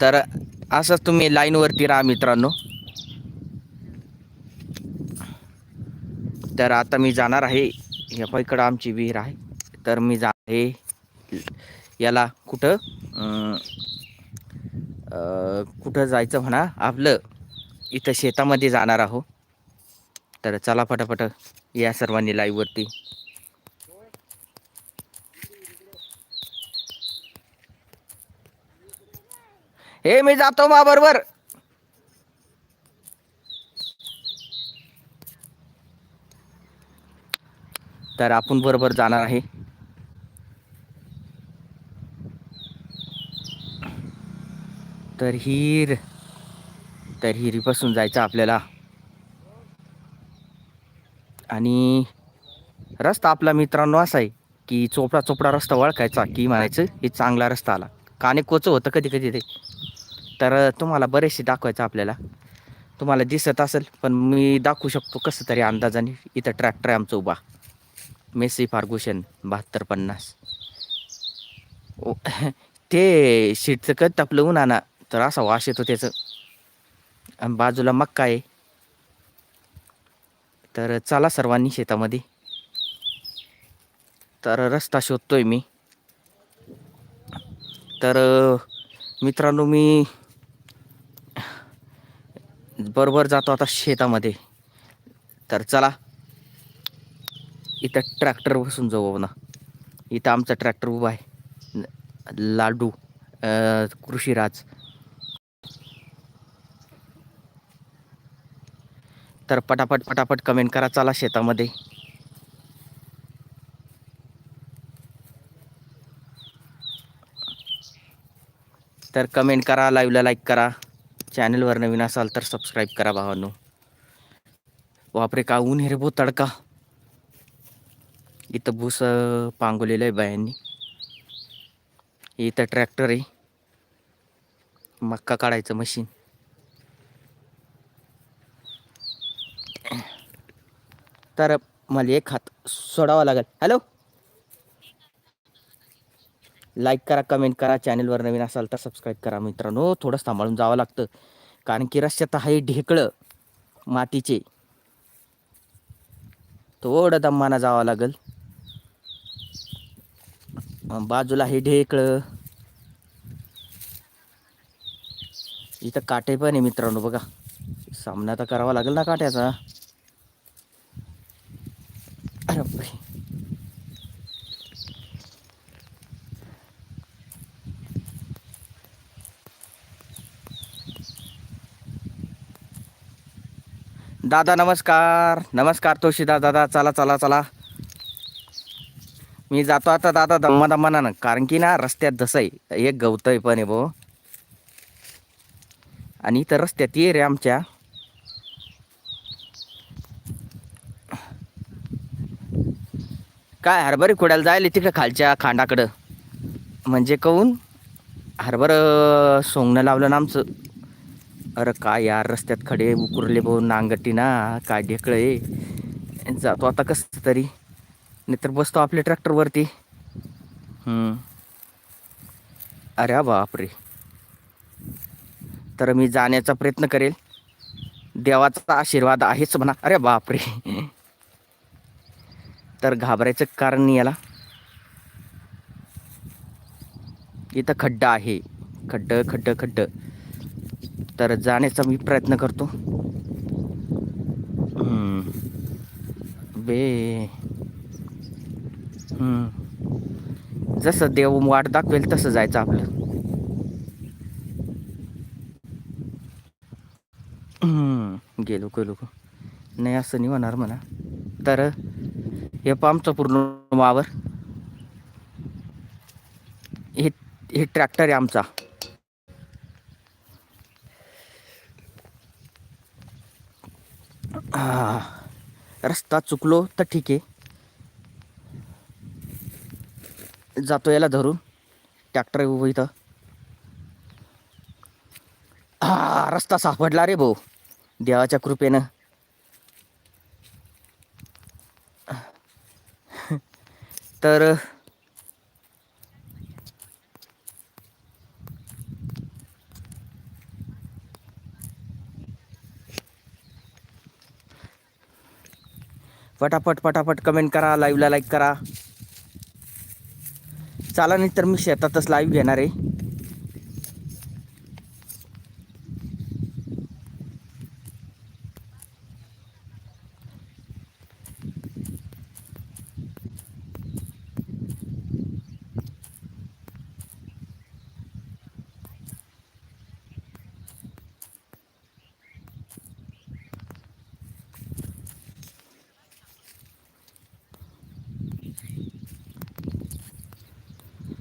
तर असंच तुम्ही लाईनवरती राहा मित्रांनो. तर आता मी जाणार आहे. या पैकडं आमची विहीर आहे. तर मी जा आहे याला कुठं कुठं जायचं म्हणा आपलं इथं शेतामध्ये जाणार आहो. तर चला पटापट या सर्वांनी लाईव्हवरती हे मी जातो मा बरोबर. तर आपण बरोबर जाणार आहे. तर हिर तर हिरीपासून जायचं आपल्याला. आणि रस्ता आपला मित्रांनो असा आहे की चोपडा चोपडा रस्ता ओळखायचा की म्हणायचं हे चांगला रस्ता आला. काने कोच होतं कधी कधी ते? तर तुम्हाला बरेचसे दाखवायचं आपल्याला. तुम्हाला दिसत असेल पण मी दाखवू शकतो कसं तरी अंदाजाने. इथं ट्रॅक्टर आहे आमचा उभा. मेसी फार्गुशन बहात्तर पन्नास. ओ, ते शीटचं कत तापलं उन्हाना? तर असा वास येतो त्याचं. आणि बाजूला मक्का आहे. तर चला सर्वांनी शेतामध्ये. तर रस्ता शोधतोय मी. तर मित्रांनो मी बरोबर जातो आता शेतामध्ये. तर चला इथं ट्रॅक्टर बसून जाऊ ना इथं आमचा ट्रॅक्टर उभा आहे. लाडू कृषीराज. तर पटापट पटापट कमेंट करा चला शेतामध्ये. तर कमेंट करा लाईव्हला लाईक करा. चॅनलवर नवीन असाल तर सबस्क्राईब करा भावांनो. बापरे का ऊन हिरबो रे भो तडका. इथं भूस पांगवलेलं आहे बायांनी. इथं ट्रॅक्टर आहे. मक्का काढायचं मशीन तर मला एक हात सोडावा लागेल. हॅलो लाईक करा कमेंट करा चॅनलवर नवीन असाल तर सबस्क्राईब करा मित्रांनो. थोडं सांभाळून जावं लागतं. कारण की रस्त्यात आहे ढेकळं मातीचे. थोडं दमाना जावं लागेल. बाजूला हे ढेकळं. इथं काटे पण आहे मित्रांनो बघा. सामना तर करावा लागेल ना काट्याचा अरे बापरे. दादा नमस्कार. नमस्कार तोशीदा दादा चला चला चला. मी जातो आता दादा दम्मा दम्मानं कारण की ना रस्त्यात जसं आहे एक गवत आहे पण आहे भाऊ आणि इथं रस्त्यात ये रे आमच्या. काय हरभरे खोड्याला जायला तिकडे खालच्या खांडाकडं. म्हणजे कहून हरभर सोंगणं लावलं ना आमचं. अरे काय यार रस्त्यात खडे उकुरले भाऊ नांगटी ना काय ढेकळं आहे. जातो आता कसं तरी. नाहीतर बसतो आपल्या ट्रॅक्टरवरती अरे बापरे. तर मी जाण्याचा प्रयत्न करेल. देवाचा आशीर्वाद आहेच म्हणा. अरे बापरे. तर घाबरायचं कारण नाही याला. इथं खड्डा आहे. खड्ड खड्ड खड्ड. तर जाण्याचा मी प्रयत्न करतो. बे. जसं देव वाट दाखवेल तसं जायचं आपलं. गेलो गेलो नाही असं नाही होणार म्हणा. तर हे पामचं पूर्ण वावर. हे हे ट्रॅक्टर आहे आमचा हा. रस्ता चुकलो तर ठीक आहे. जातो याला धरून. ट्रॅक्टर उभं इथं. हा रस्ता सापडला रे भाऊ. देवाच्या कृपेनं. तर पटापट पटापट कमेंट करा लाईव्हला लाईक करा. चला नाही तर मी शेतातच लाईव्ह घेणार आहे.